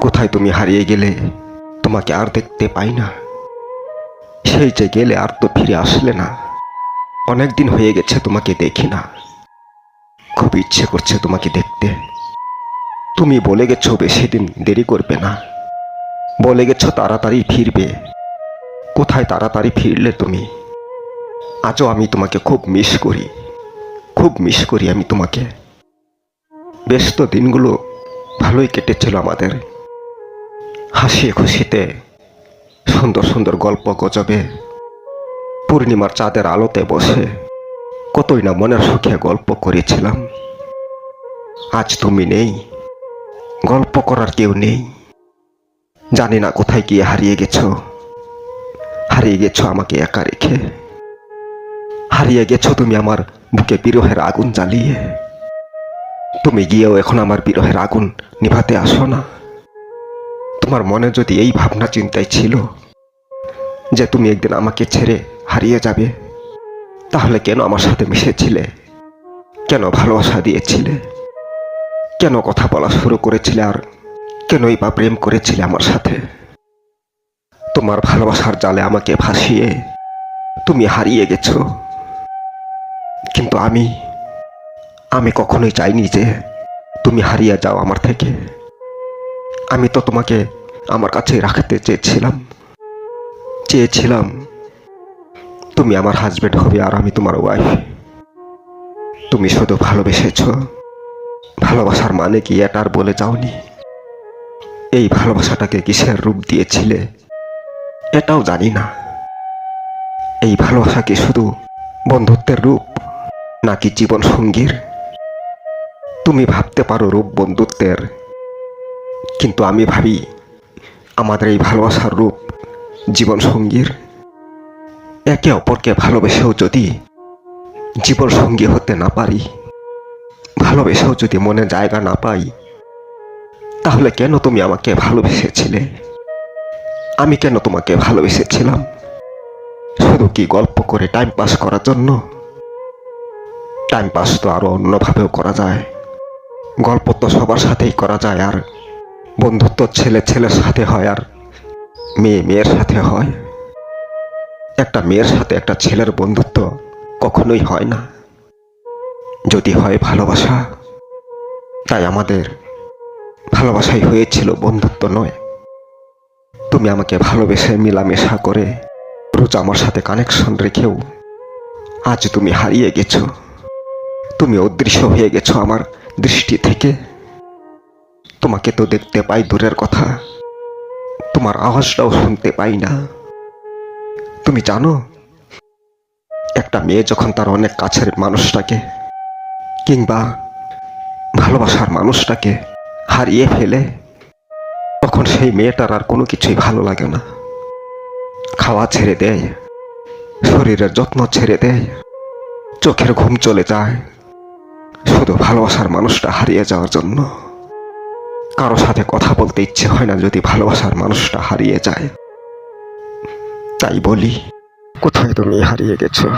কোথায় তুমি হারিয়ে গেলে? তোমাকে আর দেখতে পাই না। সেই যে গেলে আর তো ফিরে আসলে না। অনেক দিন হয়ে গেছে তোমাকে দেখি না। খুব ইচ্ছে করছে তোমাকে দেখতে। তুমি বলে গেছো বেশি দিন দেরি করবে না। বলে গেছো তাড়াতাড়ি ফিরবে। কোথায় তাড়াতাড়ি ফিরলে তুমি? আজও আমি তোমাকে খুব মিস করি। খুব মিস করি আমি তোমাকে। ব্যস্ত দিনগুলো ভালোই কেটেছিল আমাদের। হাসি খুশিতে সুন্দর সুন্দর গল্প গজবে। পূর্ণিমার চাঁদের আলোতে বসে কতই না মনের সুখে গল্প করেছিলাম। আজ তুমি নেই, গল্প করার কেউ নেই। জানি না কোথায় গিয়ে হারিয়ে গেছো। হারিয়ে গেছো আমাকে একা রেখে। হারিয়ে গেছো তুমি আমার বুকে বিরহের আগুন জ্বালিয়ে। তুমি গিয়েও এখন আমার বিরহের আগুন নিভাতে আসো না। তোমার মনে যদি এই ভাবনা চিন্তাই ছিল যে তুমি একদিন আমাকে ছেড়ে হারিয়ে যাবে, তাহলে কেন আমার সাথে মিশেছিলে? কেন ভালোবাসা দিয়েছিলে? কেন কথা বলা শুরু করেছিলে আর কেনই বা প্রেম করেছিলে আমার সাথে? তোমার ভালোবাসার জালে আমাকে ভাসিয়ে তুমি হারিয়ে গেছো। কিন্তু আমি আমি কখনোই চাইনি যে তুমি হারিয়ে যাও আমার থেকে। আমি তো তোমাকে আমার কাছে রাখতে চেয়েছিলাম। চেয়েছিলাম, তুমি আমার হাজবেন্ড হবে আর আমি তোমার ওয়াইফ তুমি শুধু ভালোবেসেছ। ভালোবাসার মানে কি এটার বলে যাওনি? এই ভালোবাসাটাকে কিসের রূপ দিয়েছিলে? এটাও জানি না। এই ভালোবাসা কি শুধু বন্ধুত্বের রূপ, নাকি জীবন সঙ্গীর? তুমি ভাবতে পারো রূপ বন্ধুত্বের, কিন্তু আমি ভাবি আমাদের এই ভালোবাসার রূপ জীবন সঙ্গীর একে অপরকে ভালোবেসেও যদি জীবন সঙ্গী হতে না পারি, ভালোবেসেও যদি মনে জায়গা না পাই, তাহলে কেন তুমি আমাকে ভালোবেসেছিলে? আমি কেন তোমাকে ভালোবেসেছিলাম? শুধু কি গল্প করে টাইম পাস করার জন্য? টাইম পাস তো আরও অন্যভাবেও করা যায়। গল্প তো সবার সাথেই করা যায়, আর বন্ধুত্ব ছেলে ছেলের সাথে হয় আর মেয়ে মেয়ের সাথে হয়। একটা মেয়ের সাথে একটা ছেলের বন্ধুত্ব কখনোই হয় না। যদি হয় ভালোবাসা, তাই আমাদের ভালোবাসাই হয়েছিল বন্ধুত্ব নয়। তুমি আমাকে ভালোবেসে মিলামেশা করে রোজ আমার সাথে কানেকশন রেখেও আজ তুমি হারিয়ে গেছো। তুমি অদৃশ্য হয়ে গেছো আমার দৃষ্টি থেকে। তোমাকে তো দেখতে পাই দূরের কথা। তোমার আওয়াজটাও শুনতে পাই না। তুমি জানো, একটা মেয়ে যখন তার অনেক কাছের মানুষটাকে কিংবা ভালোবাসার মানুষটাকে হারিয়ে ফেলে, তখন সেই মেয়েটার আর কোনো কিছুই ভালো লাগে না। খাওয়া ছেড়ে দেয়, শরীরের যত্ন ছেড়ে দেয়, চোখের ঘুম চলে যায়, শুধু ভালোবাসার মানুষটা হারিয়ে যাওয়ার জন্য। কারও সাথে কথা বলতে ইচ্ছে হয় না যদি ভালোবাসার মানুষটা হারিয়ে যায়। তাই বলি, কোথায় তুমি হারিয়ে গেছো?